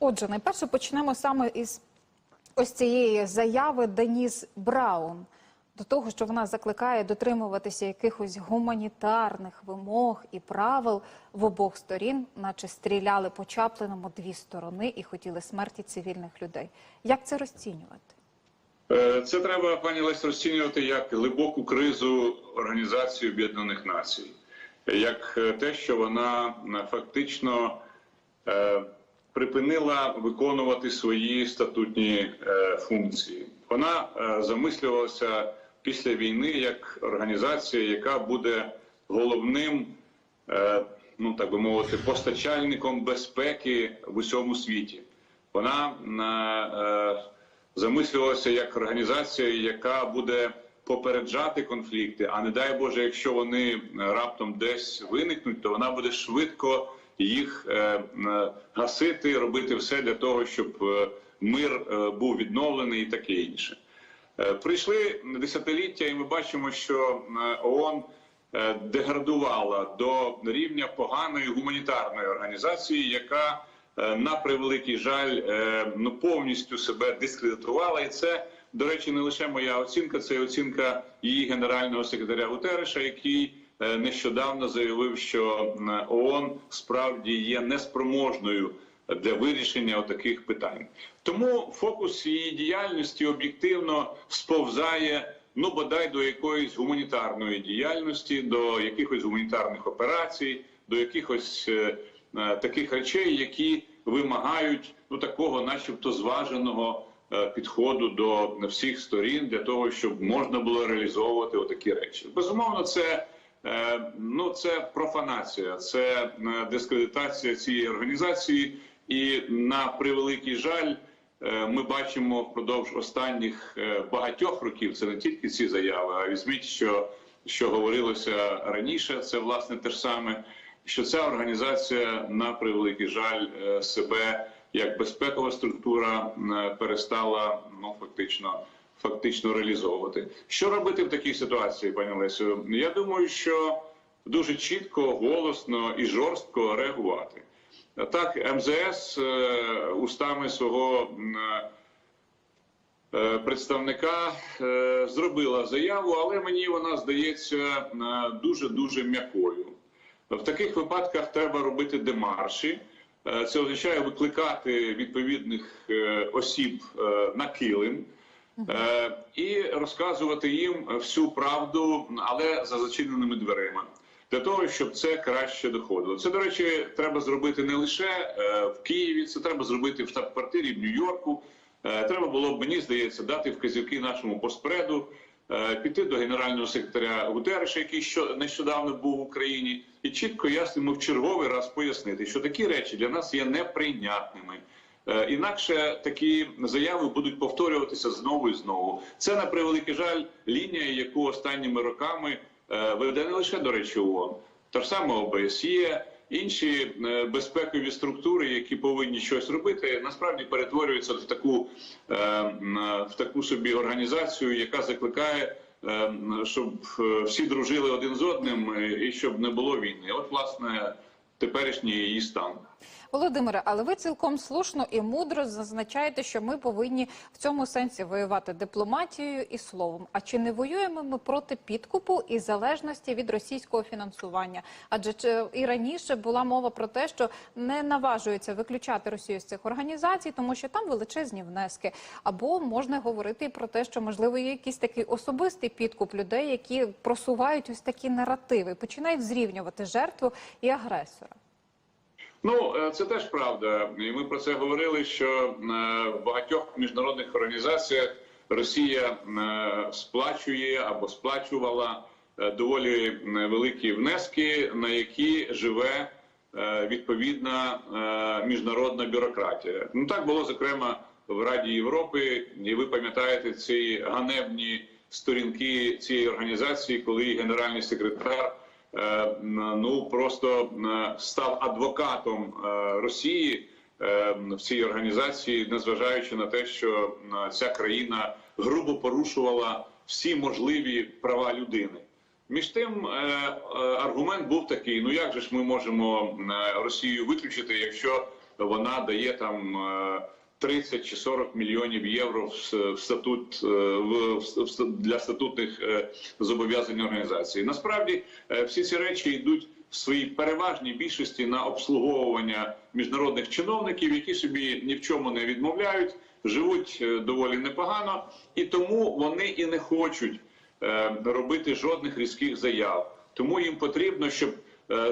Отже, найперше почнемо саме із ось цієї заяви Деніс Браун до того, що вона закликає дотримуватися якихось гуманітарних вимог і правил в обох сторін, наче стріляли по Чаплиному дві сторони і хотіли смерті цивільних людей. Як це розцінювати? Е, Це треба, пані Лесь, розцінювати як глибоку кризу Організації Об'єднаних Націй, як е, те, що вона е, фактично припинила виконувати свої статутні е, функції. Вона е, замислювалася після війни як організація, яка буде головним, е, ну так би мовити, постачальником безпеки в усьому світі. Вона замислювалася як організація, яка буде попереджати конфлікти. А не дай Боже, якщо вони раптом десь виникнуть, то вона буде швидко їх е, е, гасити, робити все для того, щоб е, мир був відновлений і таке інше. Прийшли десятиліття, і ми бачимо, що ООН деградувала до рівня поганої гуманітарної організації, яка на превеликий жаль ну повністю себе дискредитувала, і це до речі, не лише моя оцінка, це оцінка її генерального секретаря Гутереша, який нещодавно заявив, що е, ООН справді є неспроможною для вирішення таких питань. Тому фокус її діяльності об'єктивно сповзає ну бодай до якоїсь гуманітарної діяльності, до якихось гуманітарних операцій, до якихось е, е, таких речей, які вимагають ну такого, начебто, зваженого е, підходу до всіх сторін для того, щоб можна було реалізовувати отакі речі. Безумовно, це. Е, Ну, це профанація, це е, дискредитація цієї організації, і на превеликий жаль, е, ми бачимо впродовж останніх багатьох років. Це не тільки ці заяви, а візьміть, що, що говорилося раніше. Це власне те ж саме, що ця організація на превеликий жаль себе як безпекова структура перестала ну фактично фактично реалізовувати. Що робити в такій ситуації, пані Лесю? Я думаю, що дуже чітко, голосно і жорстко реагувати. Так, МЗС е, устами свого е, представника е, зробила заяву, але мені вона здається дуже дуже м'якою. В таких випадках треба робити демарші. Це означає викликати відповідних осіб на килим. Е, і розказувати їм всю правду, але за зачиненими дверима, для того, щоб це краще доходило. Це, до речі, треба зробити не лише е, в Києві, це треба зробити в штаб-квартирі в Нью-Йорку. Е, Треба було б, мені здається, дати вказівки нашому постпреду, е, піти до генерального секретаря Гутереша, який що нещодавно був в Україні, і чітко ясно в черговий раз пояснити, що такі речі для нас є неприйнятними. Е, Інакше такі заяви будуть повторюватися знову і знову. Це на превеликий жаль лінія, яку останніми роками е, веде не лише до речі ООН, та ж саме ОБСЄ, інші е, безпекові структури, які повинні щось робити, насправді перетворюються в таку в таку собі організацію, яка закликає. Щоб всі дружили один з одним і щоб не було війни. От, власне, теперішній її стан. Володимире, але ви цілком слушно і мудро зазначаєте, що ми повинні в цьому сенсі воювати дипломатією і словом. А чи не воюємо ми проти підкупу і залежності від російського фінансування? Адже і раніше була мова про те, що не наважується виключати Росію з цих організацій, тому що там величезні внески. Або можна говорити і про те, що можливо є якийсь такий особистий підкуп людей, які просувають ось такі наративи, починають зрівнювати жертву і агресора. Ну, е, це теж правда, і ми про це говорили. Що е, в багатьох міжнародних організаціях Росія е, сплачує або сплачувала доволі великі внески, на які живе відповідна міжнародна бюрократія. Ну так було зокрема в Раді Європи, і ви пам'ятаєте ці ганебні сторінки цієї організації, коли генеральний секретар ну просто е, став адвокатом е, Росії е, в цій організації, незважаючи на те, що е, ця країна грубо порушувала всі можливі права людини. Між тим е, е, аргумент був такий: ну як же ж ми можемо е, Росію виключити, якщо вона дає там. Е, 30 чи 40 мільйонів євро в статут е, в, для статутних е, зобов'язань організації. Насправді е, всі ці речі йдуть в своїй переважній більшості на обслуговування міжнародних чиновників, які собі ні в чому не відмовляють, живуть доволі непогано, і тому вони і не хочуть робити жодних різких заяв. Тому їм потрібно, щоб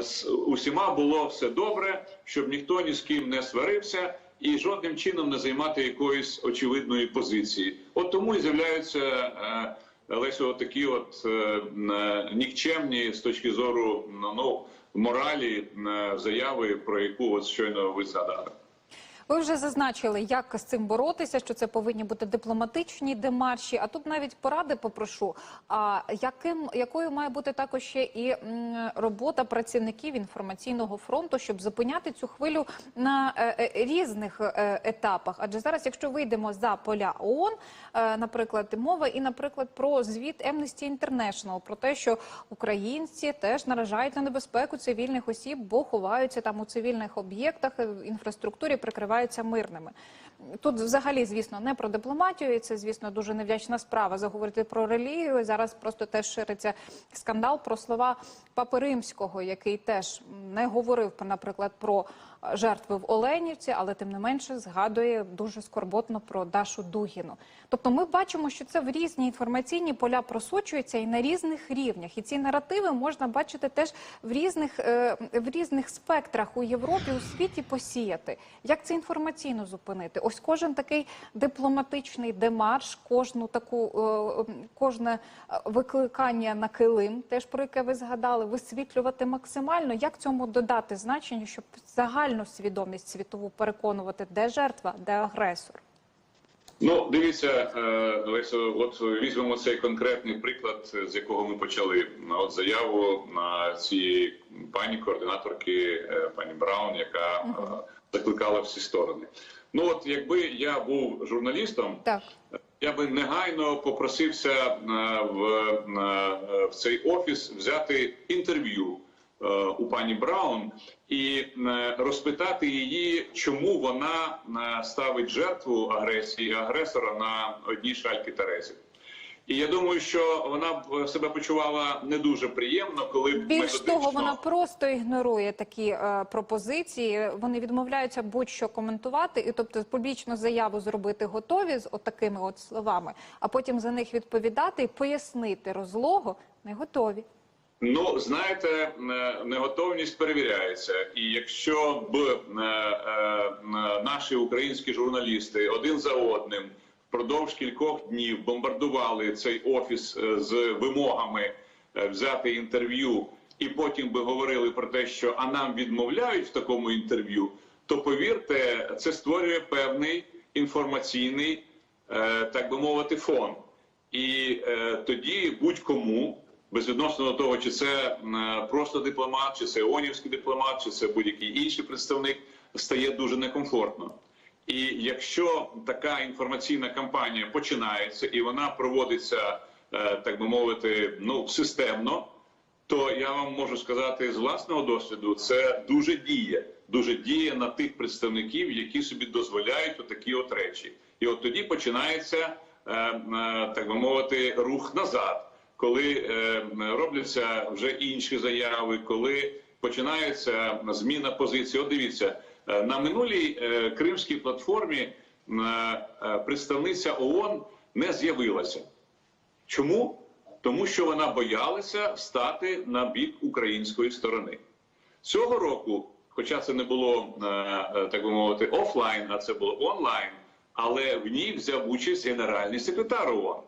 з усіма було все добре, щоб ніхто ні з ким не сварився і жодним чином не займати якоїсь очевидної позиції. От тому і з'являються е, Лесю, такі от е, нікчемні з точки зору ну моралі е, заяви, про яку от щойно ви згадали. Ви вже зазначили, як з цим боротися, що це повинні бути дипломатичні демарші. А тут навіть поради попрошу. А яким якою має бути також ще і робота працівників інформаційного фронту, щоб зупиняти цю хвилю на е, е, різних е, етапах? Адже зараз, якщо вийдемо за поля ООН, наприклад, мова і, наприклад, про звіт Amnesty International, про те, що українці теж наражають на небезпеку цивільних осіб, бо ховаються там у цивільних об'єктах е, в прикриваються мирними. Тут взагалі, звісно, не про дипломатію, і це, звісно, дуже невдячна справа заговорити про релігію. Зараз просто теж шириться скандал про слова Папи Римського, який теж не говорив, наприклад, про жертви в Оленівці, але тим не менше згадує дуже скорботно про Дашу Дугіну. Тобто, ми бачимо, що це в різні інформаційні поля просочується і на різних рівнях. І ці наративи можна бачити теж в різних е, в різних спектрах у Європі, у світі посіяти. Як це інформаційно зупинити? Ось кожен такий дипломатичний демарш, кожну таку е, кожне е, викликання на килим, теж про яке ви згадали, висвітлювати максимально. Як цьому додати значення, щоб загальну свідомість світову переконувати, де жертва, де агресор? Ну, дивіться, е, Лесо, от візьмемо цей конкретний приклад, з якого ми почали. От заяву на цієї пані координаторки, е, пані Браун, яка е, закликала всі сторони. Ну от якби я був журналістом, Так. Я би негайно попросився е, в, е, в цей офіс взяти інтерв'ю е, у пані Браун і розпитати її, чому вона ставить жертву агресії агресора на одній шальки Терезів. І я думаю, що вона б себе почувала не дуже приємно, коли б Більш методично... того, вона просто ігнорує такі е, пропозиції. Вони відмовляються будь-що коментувати, і тобто публічну заяву зробити готові з отакими от словами, а потім за них відповідати і пояснити розлого не готові. Ну, знаєте, е, неготовність перевіряється, і якщо б е, е, наші українські журналісти один за одним впродовж кількох днів бомбардували цей офіс е, з вимогами е, взяти інтерв'ю, і потім би говорили про те, що а нам відмовляють в такому інтерв'ю, то повірте, це створює певний інформаційний, е, так би мовити, фон. І тоді будь-кому, безвідносно до того, чи це просто дипломат, чи це ООНівський дипломат, чи це будь-який інший представник, стає дуже некомфортно. І якщо така інформаційна кампанія починається і вона проводиться, е, так би мовити, ну системно, то я вам можу сказати з власного досвіду, це дуже діє, дуже діє на тих представників, які собі дозволяють отакі от речі. І от тоді починається, е, е, так би мовити, рух назад, коли робляться вже інші заяви, коли починається зміна позиції. От дивіться, на минулій е, кримській платформі е, е, представниця ООН не з'явилася. Чому? Тому що вона боялася стати на бік української сторони. Цього року, хоча це не було е, е, так би мовити офлайн, а це було онлайн, але в ній взяв участь генеральний секретар ООН.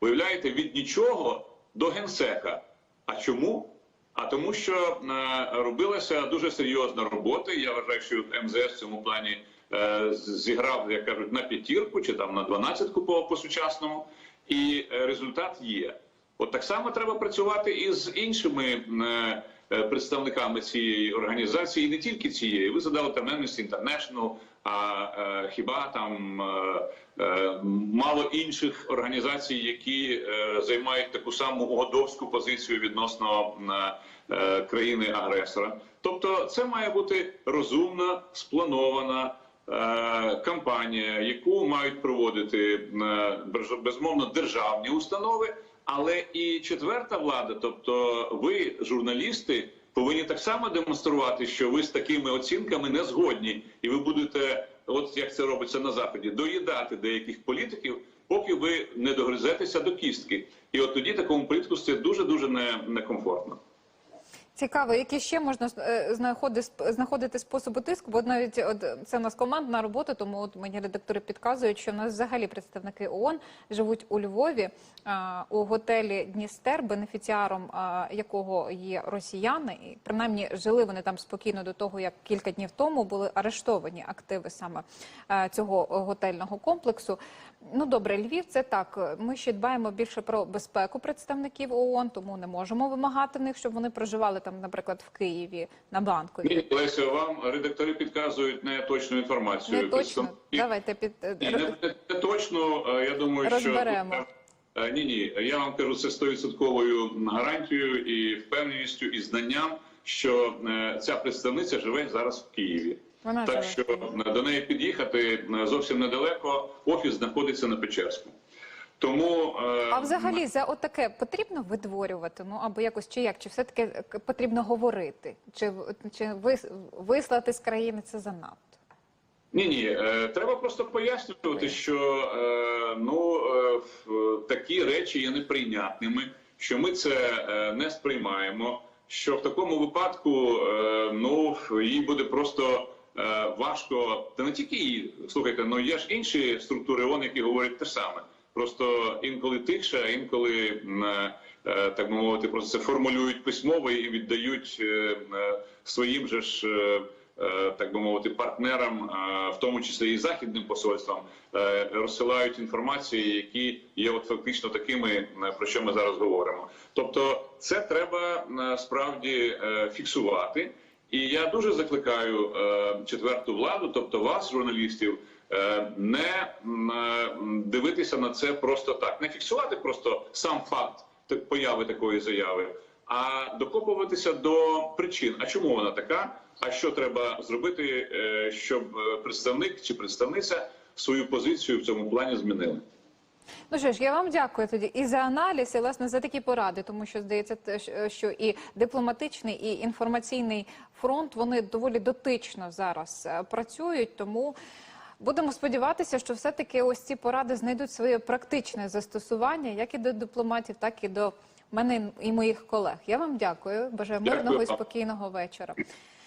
Виявляєте, від нічого до генсека. А чому? А тому, що е, робилася дуже серйозна робота. Я вважаю, що МЗС в цьому плані е, зіграв, як кажуть, на п'ятірку чи там на дванадцятку по, по сучасному, і е, результат є. От так само треба працювати і з іншими представниками цієї організації, і не тільки цієї. Ви задали там Amnesty International, а е, хіба там е, е, мало інших організацій, які е, займають таку саму угодовську позицію відносно е, е, країни-агресора. Тобто, це має бути розумна, спланована е, кампанія, яку мають проводити е, безумовно державні установи, але і четверта влада, тобто ви, журналісти, повинні так само демонструвати, що ви з такими оцінками не згодні, і ви будете, от як це робиться на заході, доїдати деяких політиків, поки ви не догризетеся до кістки. І от тоді такому політику стає дуже дуже не, некомфортно. Цікаво, які ще можна е, знаходити, знаходити способи тиску, бо навіть от це у нас командна робота, тому от мені редактори підказують, що в нас взагалі представники ООН живуть у Львові а, у готелі Дністер, бенефіціаром а, якого є росіяни, і принаймні жили вони там спокійно до того, як кілька днів тому були арештовані активи саме е, цього готельного комплексу. Ну добре, Львів, це так. Ми ще дбаємо більше про безпеку представників ООН, тому не можемо вимагати в них, щоб вони проживали там, наприклад, в Києві на банковій. Ні, Лесю, вам редактори підказують не точну інформацію. Не точно. Представники- Давайте під е, Ні, не, не, не точно. е, Я думаю, Розберемо. що Е, ні, ні. Я вам кажу це стовідсотковою гарантією і впевненістю і знанням, що е, ця представниця живе зараз в Києві. Вона так що е, до неї під'їхати е, зовсім недалеко. Офіс знаходиться на Печерську. Тому е, А взагалі за отаке потрібно видворювати? Ну або якось чи як? Чи все таки потрібно говорити? Чи чи вислати з країни це занадто? Ні, ні, треба просто пояснювати, що ну такі речі є неприйнятними, що ми це не сприймаємо. Що в такому випадку ну їй буде просто важко, та не тільки їй, слухайте, ну є ж інші структури ООН, які говорять те саме. Просто інколи тихше, а інколи е, е, так би мовити, просто це формулюють письмово і віддають е, е, своїм же ж. е, е, так би мовити, партнерам, е, в тому числі і західним посольствам, е, розсилають інформації, які є от фактично такими, е, про що ми зараз говоримо. Тобто, це треба е, справді е, фіксувати. І я дуже закликаю е, четверту владу, тобто вас, журналістів, е, не е, дивитися на це просто так, не фіксувати просто сам факт появи такої заяви, а докопуватися до причин. А чому вона така? А що треба зробити, щоб представник чи представниця свою позицію в цьому плані змінили? Ну що ж, я вам дякую тоді і за аналіз, і власне за такі поради, тому що здається, що і дипломатичний, і інформаційний фронт вони доволі дотично зараз е, працюють. Тому будемо сподіватися, що все-таки ось ці поради знайдуть своє практичне застосування, як і до дипломатів, так і до мене і моїх колег. Я вам дякую. Бажаю мирного і спокійного вечора.